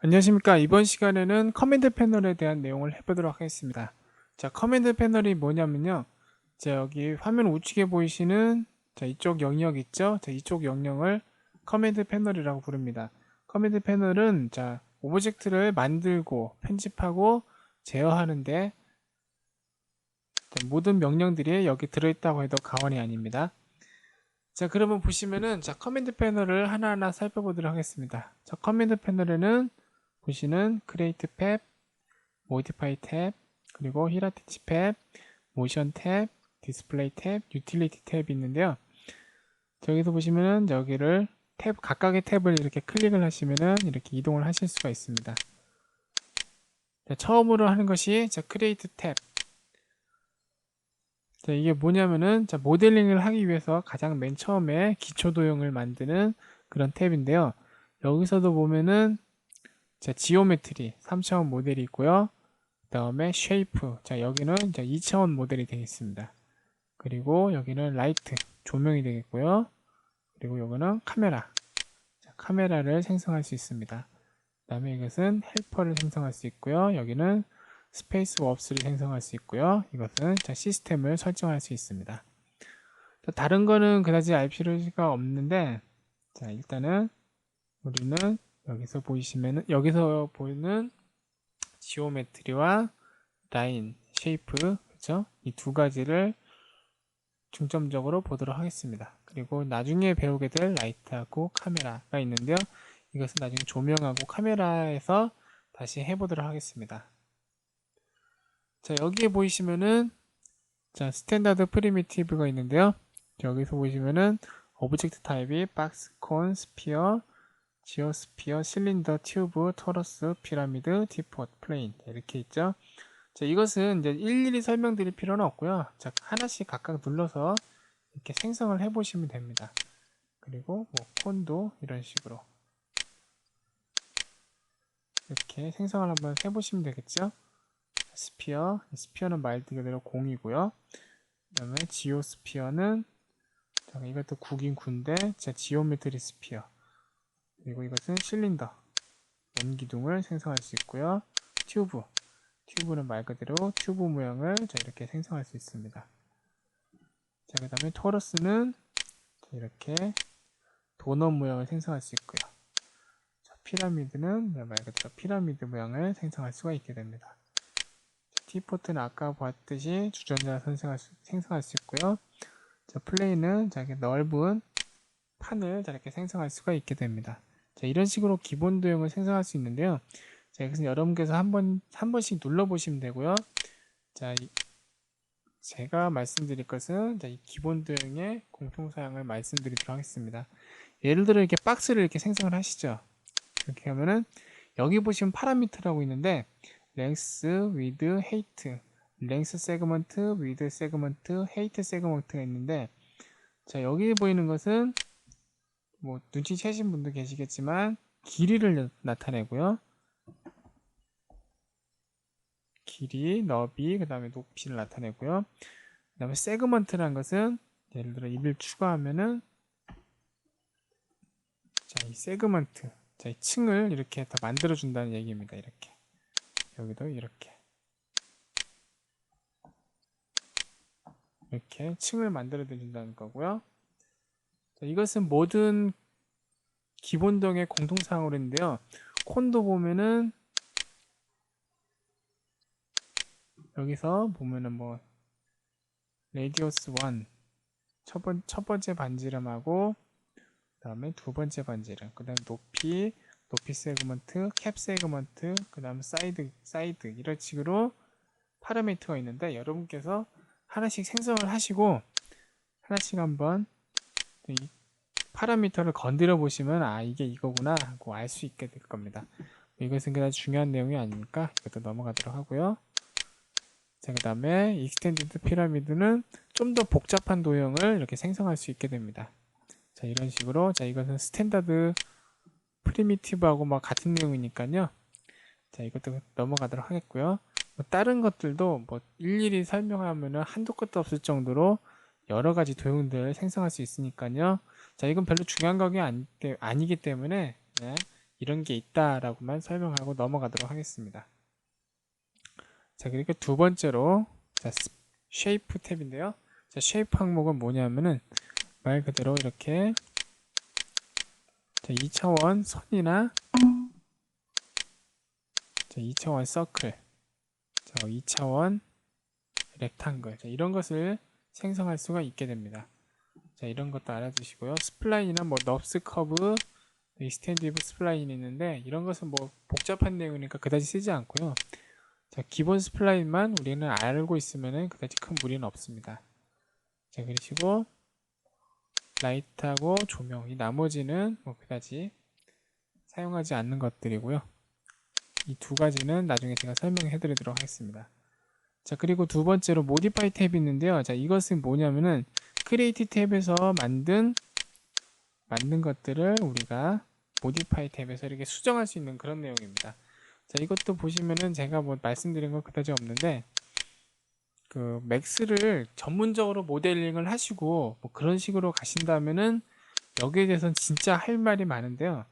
안녕하십니까. 이번 시간에는 커맨드 패널에 대한 내용을 해보도록 하겠습니다. 자, 커맨드 패널이 뭐냐면요. 자, 여기 화면 우측에 보이시는 자, 이쪽 영역 있죠? 자, 이쪽 영역을 커맨드 패널이라고 부릅니다. 커맨드 패널은 자, 오브젝트를 만들고 편집하고 제어하는데 자, 모든 명령들이 여기 들어있다고 해도 과언이 아닙니다. 자, 그러면 보시면은 자, 커맨드 패널을 하나하나 살펴보도록 하겠습니다. 자, 커맨드 패널에는 보시는 크리에이트 탭, 모디파이 탭, 그리고 히라티치 탭, 모션 탭, 디스플레이 탭, 유틸리티 탭이 있는데요. 저기서 보시면은 여기를 탭 각각의 탭을 이렇게 클릭을 하시면은 이렇게 이동을 하실 수가 있습니다. 자, 처음으로 하는 것이 자, 크리에이트 탭. 자, 이게 뭐냐면은 자, 모델링을 하기 위해서 가장 맨 처음에 기초 도형을 만드는 그런 탭인데요. 여기서도 보면은 자, 지오메트리 3차원 모델이 있고요. 그 다음에 쉐이프. 자, 여기는 이제 2차원 모델이 되겠습니다. 그리고 여기는 라이트, 조명이 되겠고요. 그리고 여기는 카메라. 자, 카메라를 생성할 수 있습니다. 그 다음에 이것은 헬퍼를 생성할 수 있고요. 여기는 스페이스 웍스를 생성할 수 있고요. 이것은 자, 시스템을 설정할 수 있습니다. 자, 다른 거는 그다지 알 필요가 없는데, 자, 일단은 우리는 여기서 보이시면은 여기서 보이는 지오메트리와 라인, 쉐이프 그렇죠? 이 두 가지를 중점적으로 보도록 하겠습니다. 그리고 나중에 배우게 될 라이트하고 카메라가 있는데요. 이것은 나중에 조명하고 카메라에서 다시 해보도록 하겠습니다. 자 여기에 보이시면은 자 스탠다드 프리미티브가 있는데요. 여기서 보시면은 오브젝트 타입이 박스, 콘, 스피어, 지오스피어, 실린더, 튜브, 토러스, 피라미드, 디포트, 플레인 이렇게 있죠. 자, 이것은 이제 일일이 설명드릴 필요는 없고요. 자, 하나씩 각각 눌러서 이렇게 생성을 해보시면 됩니다. 그리고 뭐 콘도 이런 식으로 이렇게 생성을 한번 해보시면 되겠죠. 스피어, 스피어는 말 그대로 공이고요. 그 다음에 지오스피어는 자, 이것도 국인 군데, 자, 지오메트리 스피어. 그리고 이것은 실린더 원기둥을 생성할 수 있고요. 튜브 튜브는 말 그대로 튜브 모양을 자 이렇게 생성할 수 있습니다. 자그 다음에 토러스는 이렇게 도넛 모양을 생성할 수 있고요. 자, 피라미드는 말 그대로 피라미드 모양을 생성할 수가 있게 됩니다. 티포트는 아까 봤듯이 주전자를 생성할 수, 생성할 수 있고요. 자, 플레이는 자기 넓은 판을 저렇게 생성할 수가 있게 됩니다. 자, 이런 식으로 기본 도형을 생성할 수 있는데요. 자, 여기서 여러분께서 한 번, 한 번씩 눌러보시면 되고요. 자, 이, 제가 말씀드릴 것은 자, 이 기본 도형의 공통 사양을 말씀드리도록 하겠습니다. 예를 들어 이렇게 박스를 이렇게 생성을 하시죠. 이렇게 하면은 여기 보시면 파라미터라고 있는데 랭스, 위드, 헤이트, 랭스 세그먼트, 위드 세그먼트, 헤이트 세그먼트가 있는데 자, 여기 보이는 것은 뭐 눈치채신 분도 계시겠지만 길이를 나타내고요. 길이, 너비, 그 다음에 높이를 나타내고요. 그 다음에 세그먼트라는 것은 예를 들어 입을 추가하면은 자, 이 세그먼트, 자, 이 층을 이렇게 더 만들어 준다는 얘기입니다. 이렇게 여기도 이렇게 이렇게 층을 만들어 준다는 거고요. 자, 이것은 모든 기본동의 공통사항으로 있는데요. 콘도 보면은 여기서 보면은 뭐 레디오스 1 첫, 번, 첫 번째 반지름하고 그 다음에 두 번째 반지름 그 다음에 높이 높이 세그먼트 캡 세그먼트 그 다음에 사이드 사이드 이런 식으로 파라미터가 있는데 여러분께서 하나씩 생성을 하시고 하나씩 한번 이 파라미터를 건드려 보시면 아 이게 이거구나 하고 알 수 있게 될 겁니다. 이것은 그다지 중요한 내용이 아니니까 이것도 넘어가도록 하고요. 자, 그 다음에 익스텐디드 피라미드는 좀 더 복잡한 도형을 이렇게 생성할 수 있게 됩니다. 자, 이런 식으로 자 이것은 스탠다드 프리미티브하고 막 같은 내용이니까요. 자, 이것도 넘어가도록 하겠고요. 뭐 다른 것들도 뭐 일일이 설명하면은 한도 끝도 없을 정도로 여러 가지 도형들을 생성할 수 있으니까요. 자, 이건 별로 중요한 것이 아니, 아니기 때문에 네, 이런 게 있다라고만 설명하고 넘어가도록 하겠습니다. 자, 그리고 두 번째로 자, 쉐이프 탭인데요. 자, 쉐이프 항목은 뭐냐면은 말 그대로 이렇게 자, 2차원 선이나 자, 2차원 서클 자, 2차원 렉탱글 자, 이런 것을 생성할 수가 있게 됩니다. 자, 이런 것도 알아두시고요. 스플라인이나 뭐 넙스 커브, 익스텐디브 스플라인이 있는데 이런 것은 뭐 복잡한 내용이니까 그다지 쓰지 않고요. 자, 기본 스플라인만 우리는 알고 있으면은 그다지 큰 무리는 없습니다. 자, 그러시고 라이트하고 조명 이 나머지는 뭐 그다지 사용하지 않는 것들이고요. 이 두 가지는 나중에 제가 설명해 드리도록 하겠습니다. 자, 그리고 두 번째로 모디파이 탭이 있는데요. 자, 이것은 뭐냐면은 크리에이티 탭에서 만든 만든 것들을 우리가 모디파이 탭에서 이렇게 수정할 수 있는 그런 내용입니다. 자, 이것도 보시면은 제가 뭐 말씀드린 건 그다지 없는데 그 맥스를 전문적으로 모델링을 하시고 뭐 그런 식으로 가신다면은 여기에 대해서는 진짜 할 말이 많은데요.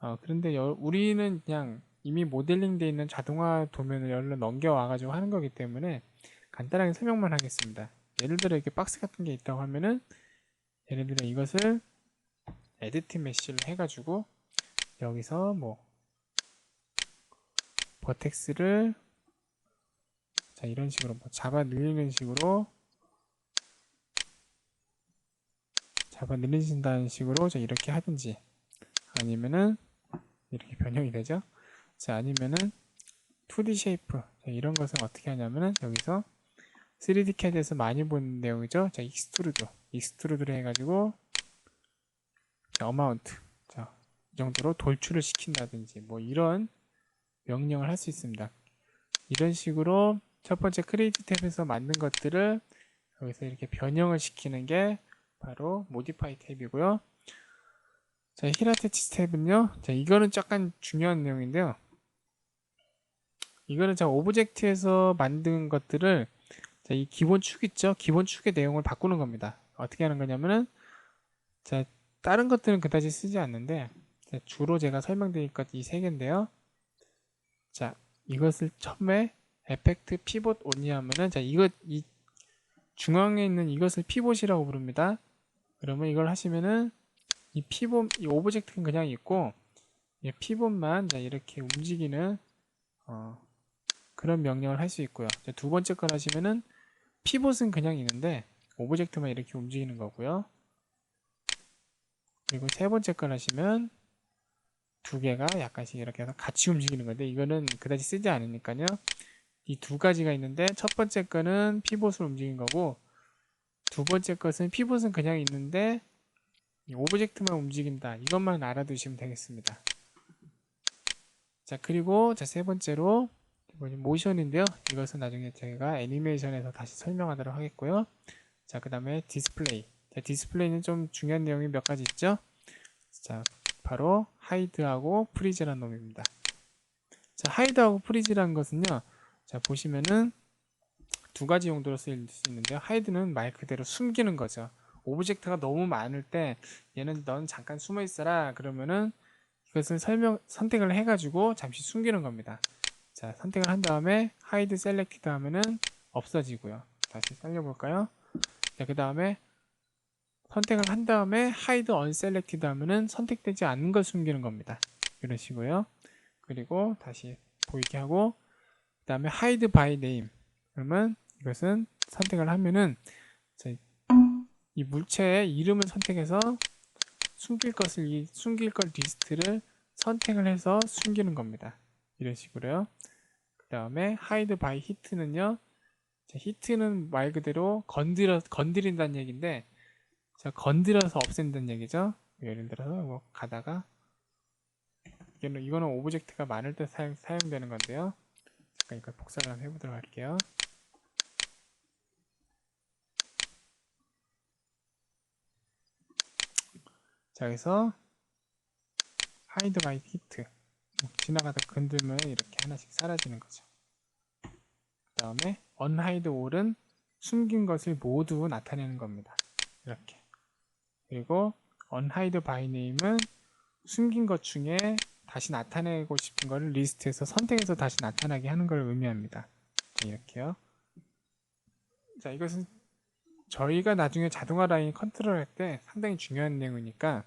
어, 그런데 여- 우리는 그냥 이미 모델링 돼 있는 자동화 도면을 열로 넘겨와 가지고 하는 거기 때문에 간단하게 설명만 하겠습니다. 예를 들어 이렇게 박스 같은 게 있다고 하면은 예를 들어 이것을 에디트 메시를 해가지고 여기서 뭐 버텍스를 자 이런 식으로 뭐 잡아 늘리는 식으로 잡아 늘리신다는 식으로 자 이렇게 하든지 아니면은 이렇게 변형이 되죠? 자 아니면은 2D 쉐이프. 자, 이런 것은 어떻게 하냐면은 여기서 3D CAD에서 많이 본 내용이죠 자 익스트루드 익스트루드를 해가지고 자 어마운트 자 이 정도로 돌출을 시킨다든지 뭐 이런 명령을 할 수 있습니다 이런 식으로 첫 번째 크리에이트 탭에서 만든 것들을 여기서 이렇게 변형을 시키는 게 바로 모디파이 탭이고요. 자, 히라테치 탭은요. 자, 이거는 약간 중요한 내용인데요. 이거는 자, 오브젝트에서 만든 것들을 자, 이 기본 축 있죠? 기본 축의 내용을 바꾸는 겁니다. 어떻게 하는 거냐면은 자, 다른 것들은 그다지 쓰지 않는데 자, 주로 제가 설명드릴 것 이 세 개인데요. 자, 이것을 처음에 에펙트 피봇 온이 하면은 자 이것 이 중앙에 있는 이것을 피봇이라고 부릅니다. 그러면 이걸 하시면은 이 피봇 이 오브젝트는 그냥 있고 이 피봇만 자 이렇게 움직이는 어, 그런 명령을 할 수 있고요. 자, 두 번째 걸 하시면은 피봇은 그냥 있는데 오브젝트만 이렇게 움직이는 거고요. 그리고 세 번째 걸 하시면 두 개가 약간씩 이렇게 해서 같이 움직이는 건데 이거는 그다지 쓰지 않으니까요. 이 두 가지가 있는데 첫 번째 거는 피봇을 움직인 거고 두 번째 것은 피봇은 그냥 있는데 이 오브젝트만 움직인다. 이것만 알아두시면 되겠습니다. 자 그리고 자 세 번째로 뭐지, 모션인데요. 이것은 나중에 제가 애니메이션에서 다시 설명하도록 하겠고요. 자 그 다음에 디스플레이. 자, 디스플레이는 좀 중요한 내용이 몇 가지 있죠. 자 바로 하이드하고 프리즈라는 놈입니다. 자 하이드하고 프리즈라는 것은요. 자 보시면은 두 가지 용도로 쓰일 수 있는데요. 하이드는 말 그대로 숨기는 거죠. 오브젝트가 너무 많을 때 얘는 넌 잠깐 숨어 있어라 그러면은 이것을 설명 선택을 해가지고 잠시 숨기는 겁니다. 자 선택을 한 다음에 하이드 셀렉티드 하면은 없어지고요. 다시 살려볼까요? 자그 다음에 선택을 한 다음에 하이드 언셀렉티드 하면은 선택되지 않는 걸 숨기는 겁니다. 이런 식으로요. 그리고 다시 보이게 하고 그 다음에 hide by name 그러면 이것은 선택을 하면은 자, 이 물체의 이름을 선택해서 숨길 것을 이 숨길 것 리스트를 선택을 해서 숨기는 겁니다. 이런 식으로요. 그 다음에 hide by hit는요. 자, hit는 말 그대로 건드려 건드린다는 얘기인데 자, 건드려서 없앤다는 얘기죠. 예를 들어서 뭐 가다가 이거는, 이거는 오브젝트가 많을 때 사용, 사용되는 건데요. 잠깐 이걸 복사를 한번 해보도록 할게요. 자, 여기서 by hit 뭐 지나가다 건들면 이렇게 하나씩 사라지는 거죠. 그 다음에 unhide all은 숨긴 것을 모두 나타내는 겁니다. 이렇게. 그리고 unhide by name은 숨긴 것 중에 다시 나타내고 싶은 거를 리스트에서 선택해서 다시 나타나게 하는 걸 의미합니다. 자, 이렇게요. 자, 이것은 저희가 나중에 자동화 라인 컨트롤 할 때 상당히 중요한 내용이니까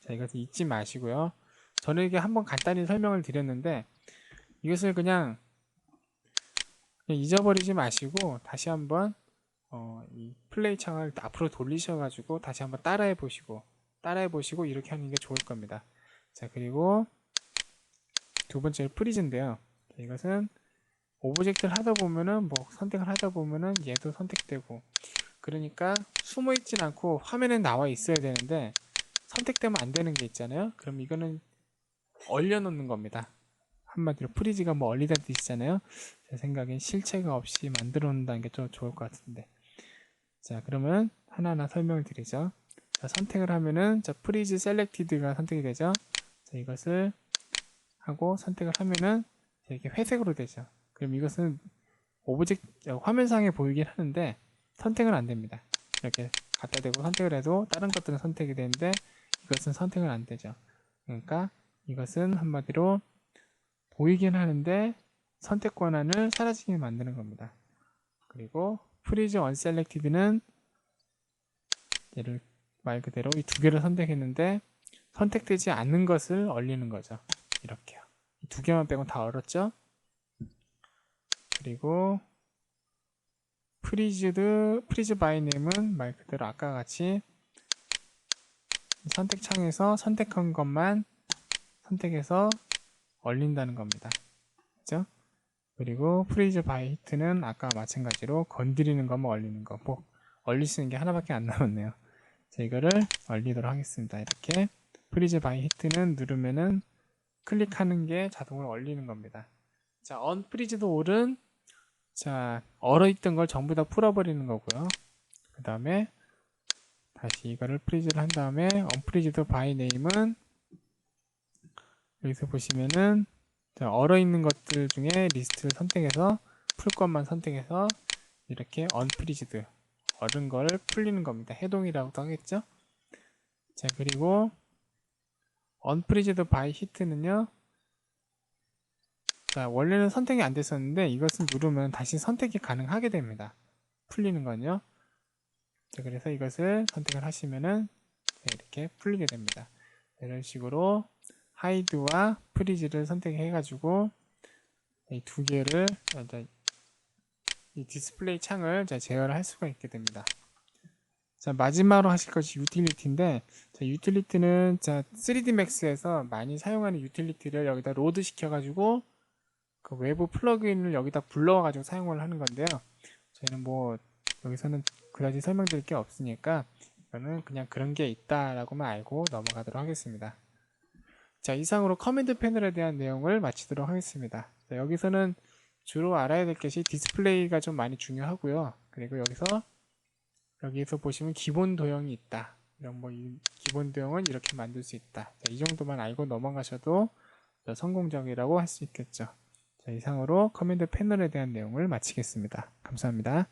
자, 이것을 잊지 마시고요. 저는 이게 한번 간단히 설명을 드렸는데 이것을 그냥, 그냥 잊어버리지 마시고 다시 한번 어, 이 플레이 창을 앞으로 돌리셔가지고 다시 한번 따라해 보시고 따라해 보시고 이렇게 하는 게 좋을 겁니다. 자 그리고 두 번째 프리즈인데요. 자, 이것은 오브젝트를 하다 보면은 뭐 선택을 하다 보면은 얘도 선택되고 그러니까 숨어 있진 않고 화면에 나와 있어야 되는데 선택되면 안 되는 게 있잖아요. 그럼 이거는 얼려놓는 겁니다. 한마디로 프리즈가 뭐 얼리다는 뜻이잖아요. 제 생각엔 실체가 없이 만들어 놓는다는 게 좀 좋을 것 같은데. 자, 그러면 하나하나 설명을 드리죠. 자, 선택을 하면은 자, 프리즈 셀렉티드가 선택이 되죠. 자, 이것을 하고 선택을 하면은 자, 이렇게 회색으로 되죠. 그럼 이것은 오브젝트 화면상에 보이긴 하는데 선택은 안 됩니다. 이렇게 갖다 대고 선택을 해도 다른 것들은 선택이 되는데 이것은 선택은 안 되죠. 그러니까 이것은 한마디로 보이긴 하는데 선택 권한을 사라지게 만드는 겁니다. 그리고 프리즈 언셀렉티드는 얘를 말 그대로 이 두 개를 선택했는데 선택되지 않는 것을 얼리는 거죠. 이렇게요. 이두 개만 빼고 다 얼었죠? 그리고 프리즈드 프리즈 바이 네임은 말 그대로 아까 같이 선택 창에서 선택한 것만 선택해서 얼린다는 겁니다. 그죠? 그리고 프리즈 바이 히트는 아까 마찬가지로 건드리는 것만 얼리는 거. 뭐 얼릴 수 있는 게 하나밖에 안 남았네요. 자, 이거를 얼리도록 하겠습니다. 이렇게 프리즈 바이 히트는 누르면은 클릭하는 게 자동으로 얼리는 겁니다. 자, 언프리즈드 올은 자, 얼어있던 걸 전부 다 풀어버리는 거고요. 그 다음에 다시 이거를 프리즈를 한 다음에 언프리즈드 바이 네임은 여기서 보시면은 자, 얼어 있는 것들 중에 리스트를 선택해서 풀 것만 선택해서 이렇게 언프리즈드 얼은 거를 풀리는 겁니다. 해동이라고도 하겠죠? 자, 그리고 언프리즈드 바이 히트는요. 자, 원래는 선택이 안 됐었는데 이것을 누르면 다시 선택이 가능하게 됩니다. 풀리는 건요. 자, 그래서 이것을 선택을 하시면은 이렇게 풀리게 됩니다. 이런 식으로 하이드와 프리즈를 선택해 가지고 이 두 개를 이 디스플레이 창을 제어를 할 수가 있게 됩니다. 자, 마지막으로 하실 것이 유틸리티인데 자, 유틸리티는 자, 3D Max에서 많이 사용하는 유틸리티를 여기다 로드 시켜 가지고 그 외부 플러그인을 여기다 불러와 가지고 사용을 하는 건데요. 저희는 뭐 여기서는 그다지 설명드릴 게 없으니까 이거는 그냥 그런 게 있다라고만 알고 넘어가도록 하겠습니다. 자, 이상으로 커맨드 패널에 대한 내용을 마치도록 하겠습니다. 자, 여기서는 주로 알아야 될 것이 디스플레이가 좀 많이 중요하고요. 그리고 여기서 여기에서 보시면 기본 도형이 있다. 이런 뭐 기본 도형은 이렇게 만들 수 있다. 자, 이 정도만 알고 넘어가셔도 성공적이라고 할 수 있겠죠. 자, 이상으로 커맨드 패널에 대한 내용을 마치겠습니다. 감사합니다.